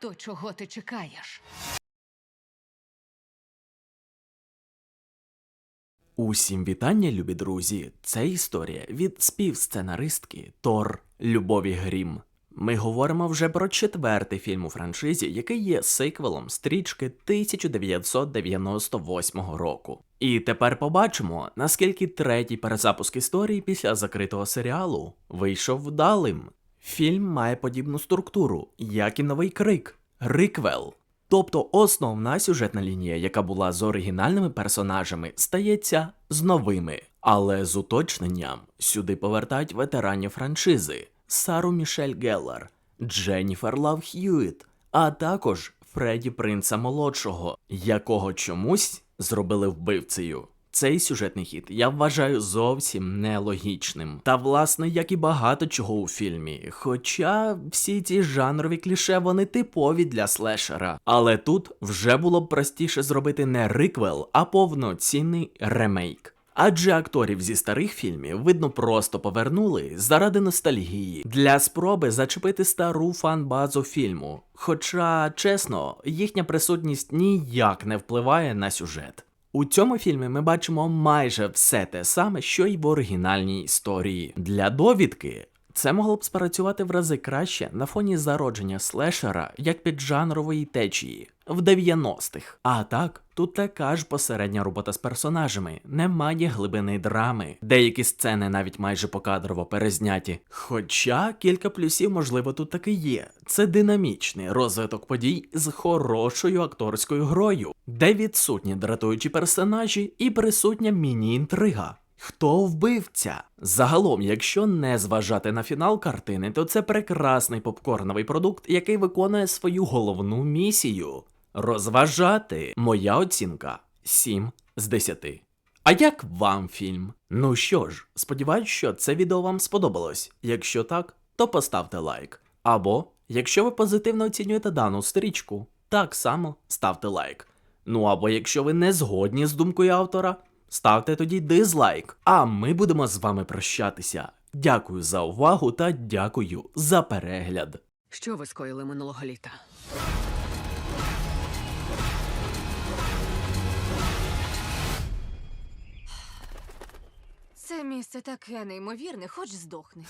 То чого ти чекаєш? Усім вітання, любі друзі! Це історія від співсценаристки Тор Любові Грім. Ми говоримо вже про четвертий фільм у франшизі, який є сиквелом стрічки 1998 року. І тепер побачимо, наскільки третій перезапуск історії після закритого серіалу вийшов вдалим. Фільм має подібну структуру, як і новий крик Риквел. Тобто основна сюжетна лінія, яка була з оригінальними персонажами, стається з новими, але з уточненням сюди повертають ветеранів франшизи Сару Мішель Геллар, Дженніфер Лав Х'юіт, а також Фредді Принца Молодшого, якого чомусь зробили вбивцею. Цей сюжетний хід я вважаю зовсім нелогічним. Та власне, як і багато чого у фільмі. Хоча всі ці жанрові кліше вони типові для слешера. Але тут вже було б простіше зробити не риквел, а повноцінний ремейк. Адже акторів зі старих фільмів, видно, просто повернули заради ностальгії для спроби зачепити стару фан-базу фільму. Хоча, чесно, їхня присутність ніяк не впливає на сюжет. У цьому фільмі ми бачимо майже все те саме, що й в оригінальній історії. Для довідки це могло б спрацювати в рази краще на фоні зародження слешера як піджанрової течії в 90-х. А так, тут така ж посередня робота з персонажами, немає глибини драми. Деякі сцени навіть майже покадрово перезняті. Хоча кілька плюсів, можливо, тут таки є. Це динамічний розвиток подій з хорошою акторською грою, де відсутні дратуючі персонажі і присутня міні-інтрига. Хто вбивця? Загалом, якщо не зважати на фінал картини, то це прекрасний попкорновий продукт, який виконує свою головну місію розважати. Моя оцінка 7 з 10. А як вам фільм? Ну що ж, сподіваюсь, що це відео вам сподобалось. Якщо так, то поставте лайк. Або, якщо ви позитивно оцінюєте дану стрічку, так само ставте лайк. Ну або якщо ви не згодні з думкою автора, ставте тоді дизлайк. А ми будемо з вами прощатися. Дякую за увагу та дякую за перегляд. Що ви скоїли минулого літа? Це місце таке неймовірне, хоч здохни.